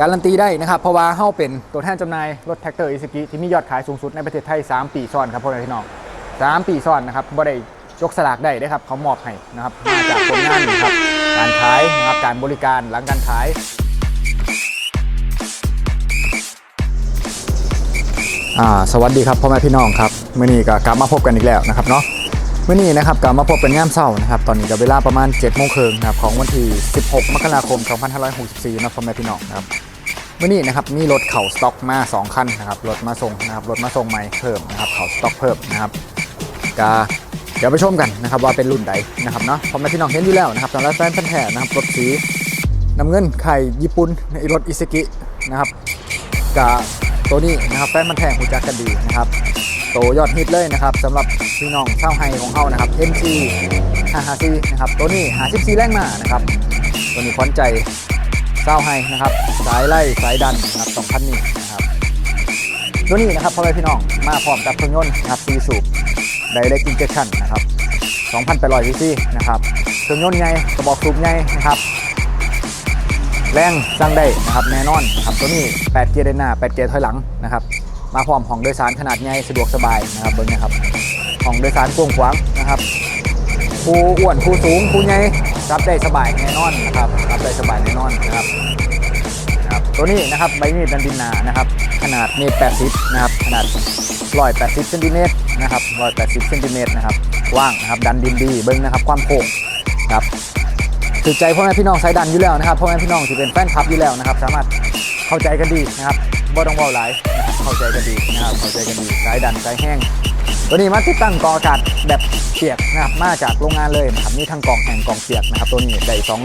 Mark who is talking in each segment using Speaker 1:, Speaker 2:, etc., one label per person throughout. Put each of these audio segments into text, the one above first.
Speaker 1: การันตีได้นะครับเพราะว่าเฮาเป็นตัวแทนจำหน่ายรถแท็กเตอร์อิซุกิที่มียอดขายสูงสุดในประเทศไทย 3 ปีซ้อนครับพ่อแม่พี่น้อง3 ปีซ้อนนะครับบ่ได้ยกสลากได้นะครับเขามอบให้นะครับมาจากผลงานนะครับการขายนะครับการบริการหลังการขายสวัสดีครับพ่อแม่พี่น้องครับเมื่อนี้ก็กลับมาพบกันอีกแล้วนะครับเนาะเมื่อนี้นะครับกลับมาพบเป็นงามเศร้านะครับตอนนี้ก็เวลาประมาณ7จ็ดโมงครึ่งนะครับของวันที่ 16 มกราคม 2564นะพ่อแม่พี่น้องครับ มื่อนี้นะครับมีรถเข่าสต็อกมา 2 คันนะครับรถมาส่งนะครับรถมาส่งใหม่เพิ่มนะครับเข่าสต็อกเพิ่มนะครับก็เดี๋ยวไปชมกันนะครับว่าเป็นรุ่นใดนะครับเนาะพ่อม่พี่น้องเห็นอยู่แล้วนะครับสำหรับแฟนพันธุ์แท้นะครับรถสีน้ำเงินไข่ญี่ปุ่นในรถอิซกินะครับกับตัวนี้นะครับแฟนมันแท้หูจักกันดีนะครับโตยอดฮิตเลยนะครับสำหรับพี่น้องเช่าไฮของเขานะครับ MG 554นะครับตัวนี้54แรงมานะครับตัวนี้ควันใจ เช่าไฮนะครับ สายไล่สายดันนะครับสองคันนี้นะครับตัวนี้นะครับพ่อแม่พี่น้องมาพร้อมกับเครื่องยนต์นะครับ4สูบ Direct Injection นะครับ2,800 cc นะครับเครื่องยนต์ใหญ่กระบอกสูบใหญ่นะครับแรงสั่งได้นะครับแน่นอนนะครับตัวนี้ 8 เกียร์เดินหน้า 8 เกียร์ถอยหลังนะครับมาพร้อมห้องโดยสารขนาดใหญ่สะดวกสบายนะครับเบิ้งนะครับห้องโดยสารกว้างขวางนะครับ ผู้อ้วนผู้สูงผู้ใหญ่รับได้สบายแน่นอนนะครับรับได้สบายแน่นอนนะครับนะครับตัวนี้นะครับใบมีดดันดินนานะครับ ขนาดเมตร80นะครับขนาด180เซนติเมตรนะครับ180เซนติเมตรนะครับกว้างนะครับดันดินดีเบิ้งนะครับความโค้งนะครับถือใจพ่อแม่พี่น้องสายดันอยู่แล้วนะครับพ่อแม่พี่น้องที่เป็นแฟนคลับอยู่แล้วนะครับ สามารถเข้าใจกันดีนะครับบ่ต้องเบาหลายนะครับเข้าใจกันดีนะครับเข้าใจกันดีสายดันสายแห้ง ตัวนี้มาติดตั้งกองอากาศแบบเปียกนะครับมาจากโรงงานเลยนะครับมีทั้งกองแห้งกองเปียกนะครับ ตัวนี้ได้สอง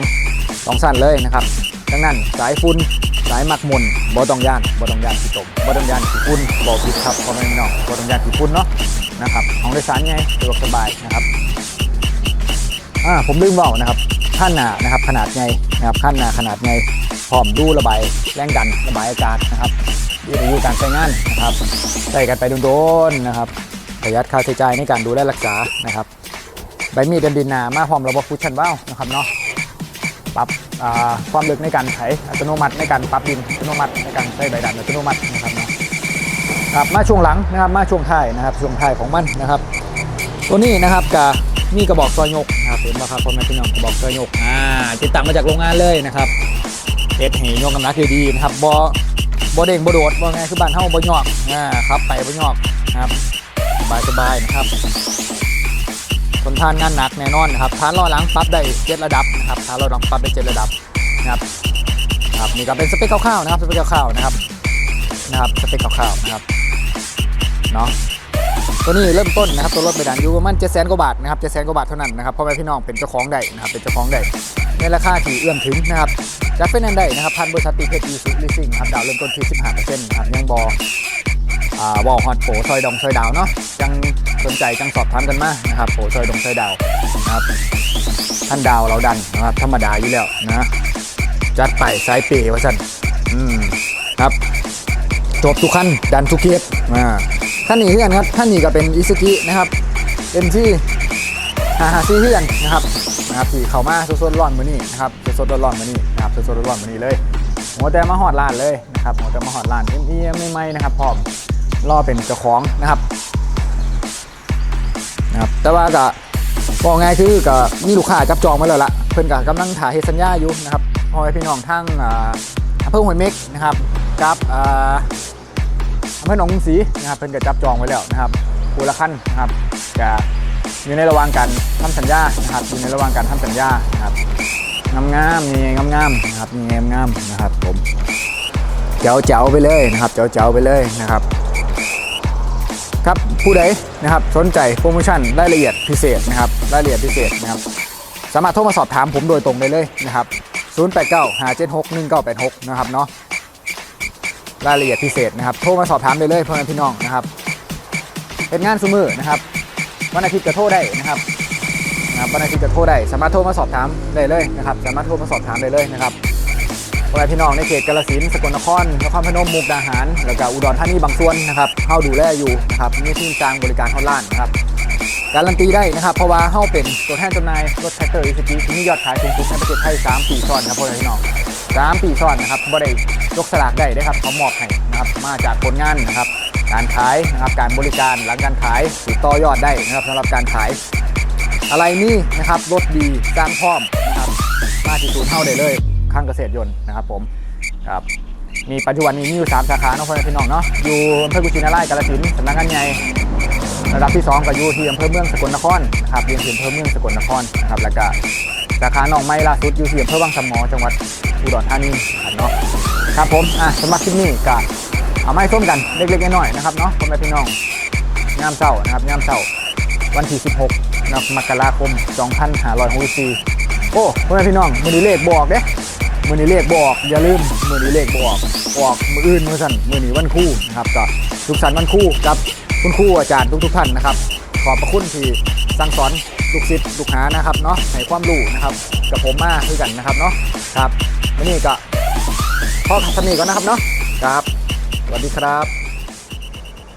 Speaker 1: สองสั้นเลยนะครับดังนั้นสายฝุ่นสายหมักมุนบ่ต้องยานบ่ต้องยานขี้ตมบ่ต้องยานขี้ฝุ่นบ่ผิดครับพอแม่พี่น้องบ่ต้องยานขี้ฝุ่นเนาะนะครับของโดยสารไงสะดวกสบายนะครับอ่าผมลืมบอกนะครับขั้นหนานะครับขนาดไงนะครับขั้นหนาขนาดไงพร้อมดูระบายแรงดันระบายอากาศนะครับยืดอายุการใช้งานนะครับใส่กันไปโดนๆนะครับ ประหยัดค่าใช้จ่ายในการดูแลรักษานะครับใบมีดเดินดินนามาพร้อมระบบฟุชชั่นว้าวนะครับเนาะปรับความลึกในการไถอัตโนมัติในการปรับดินอัตโนมัติในการใช้ใบดันอัตโนมัตินะครับเนาะครับมาช่วงหลังนะครับมาช่วงท้ายนะครับช่วงท้ายของมันนะครับ ตัวนี้นะครับกับมีกระบอกซอยยกนะครับเห็นไหมครับพ่อแม่พี่น้องกระบอกซอยยกอ่าติดตั้งมาจากโรงงานเลยนะครับเฮ็ดให้ยกน้ำหนักดีนะครับบ่บ่เด้งบ่โดดบ่ไงคือบ้านเฮาบ่หยอกอ่าครับไปบ่หยอกครับ สบายๆนะครับทนทานงานหนักแน่นอนนะครับฐานล้อหลังปรับได้เจ็ดระดับนะครับฐานล้อหลังปรับได้เจ็ดระดับนะครับครับนี่ก็เป็นสเปคคร่าวๆนะครับสเปคคร่าวๆนะครับนะครับสเปคคร่าวๆนะครับเนาะตัวนี้เริ่มต้นนะครับตัวรถใบดันอยู่ประมาณเจ็ดแสนกว่าบาทนะครับเจ็ดแสนกว่าบาทเท่านั้นนะครับพ่อแม่พี่น้องเป็นเจ้าของได้นะครับเป็นเจ้าของได้ในราคาที่เอื้อมถึงนะครับจัดเป็นอันได้นะครับพันบริษัทตีเพชรอีซูลิซิ่งครับดาวเริ่มต้นที่15%นะครับยังบอ วอลฮอตโปซอยดองซอยดาวเนาะจังสนใจจังสอบถามกันมานะครับโปซอยดองซอยดาวนะครับท่านดาวเราดันนะครับธรรมดาอยู่แล้วนะจัดไปสายเปย์ว่าสั่นอืมครับจบทุกขั้นดันทุกเคสอ่าขั้นนี้เพื่อนครับขั้นนี้ก็เป็นอิซุกินะครับเอ็มที่หาหาซีเพื่อนนะครับนะครับที่เขามาสดๆร้อนมือนี้นะครับสดๆร้อนมือนี้นะครับสดๆร้อนมือนี้เลยหัวแต่มาหอดลานเลยนะครับหัวแต่มาหอดลานเอ็มพีไม่ไม่นะครับพร้อม รอเป็นเจ้าของนะครับนะครับ แต่ว่าก็บอกง่ายคือก็มีลูกค้าจับจองมาแล้วละเพื่อนก็กำลังถ่ายเฮสัญญาอยู่นะครับพอให้พี่น้องทั้งอ่าอำเภอห้วยเม็กนะครับกับอ่าอำเภอหนองกรุงศรีนะครับเพิ่นก็จับจองไว้แล้วนะครับผู้ละขั้นนะครับจะอยู่ในระหว่างการทำสัญญานะครับอยู่ในระหว่างการทำสัญญานะครับงามงามมีงามงามนะครับมีงามงามนะครับผมเจ้าเจ้าไปเลยนะครับ เจ้าเจ้าไปเลยนะครับ ครับผู้ใดนะครับสนใจโปรโมชั่นรายละเอียดพิเศษนะครับรายละเอียดพิเศษนะครับสามารถโทรมาสอบถามผมโดยตรงได้เลยนะครับ 089 576 1986 นะครับเนาะรายละเอียดพิเศษนะครับโทรมาสอบถามได้เลยพ่อแม่พี่น้องนะครับเป็นงานซูมือนะครับวันอาทิตย์จะโทรได้นะครับนะครับวันอาทิตย์จะโทรได้ สามารถโทรมาสอบถามได้เลยนะครับ สามารถโทรมาสอบถามได้เลยนะครับ พ่อแม่พี่น้องในเขตกาฬสินธุ์สกลนครนครพนมมุกดาหาร แล้วก็อุดรธานีบางส่วนนะครับเข้าดูแลอยู่นะครับมีทีมจางบริการฮอตไลน์นะครับการันตีได้นะครับเพราะว่าเฮาเป็นตัวแทนจำหน่ายรถแท็กเตอร์อิสุกิที่มียอดขายสูงสุดในประเทศไทย3ปีซ้อนครับพ่อแม่พี่น้อง3ปีซ้อนนะครับบ่ได้ยกสลากได้ได้ครับเขามอบให้นะครับมาจากผลงานนะครับการขายนะครับการบริการหลังการขายติดต่อยอดได้นะครับสำหรับการขาย อะไรนี่นะครับรถดีสร้างพร้อมนะครับมาที่ศูนย์เท่าได้เลย ข้างเกษตรยนต์นะครับผมครับมีปัจจุบันนี้มีอยู่ 3 สาขาเนาะพ่อแม่พี่น้องเนาะอยู่อำเภอกุชินารายกาฬสินธุ์สำนักงานใหญ่ระดับที่ 2ก็อยู่ที่อำเภอเมืองสกลนครนะครับเรียนถึงอำเภอเมืองสกลนครนะครับแล้วก็สาขาหนองไม้ล่าสุดอยู่ที่อำเภอวังสมอจังหวัดอุดรธานีเนาะครับผมอะสำหรับคลิปนี้ก็เอาไม้ส้มกันเล็กๆน้อยๆนะครับเนาะพ่อแม่พี่น้องงามเศร้านะครับงามเศร้าวันที่ 16นะมกราคม 2564 โอ้พ่อแม่พี่น้องมือนี้เลขบอกเด้ มือนี้เลขบอกอย่าลืมมือนี้เลขบอกบอกมืออื่นมือสั่นมือนี้วันคู่นะครับก็ทุกสันต์วันคู่กับคุณครูอาจารย์ทุกๆท่านนะครับ ขอบพระคุณที่สั่งสอนลูกศิษย์ลูกหานะครับเนาะให้ความรู้นะครับกับผมมาคือกันนะครับเนาะครับวันนี้ก็พ่อคำนี้ก่อนนะครับเนาะครับสวัสดีครับ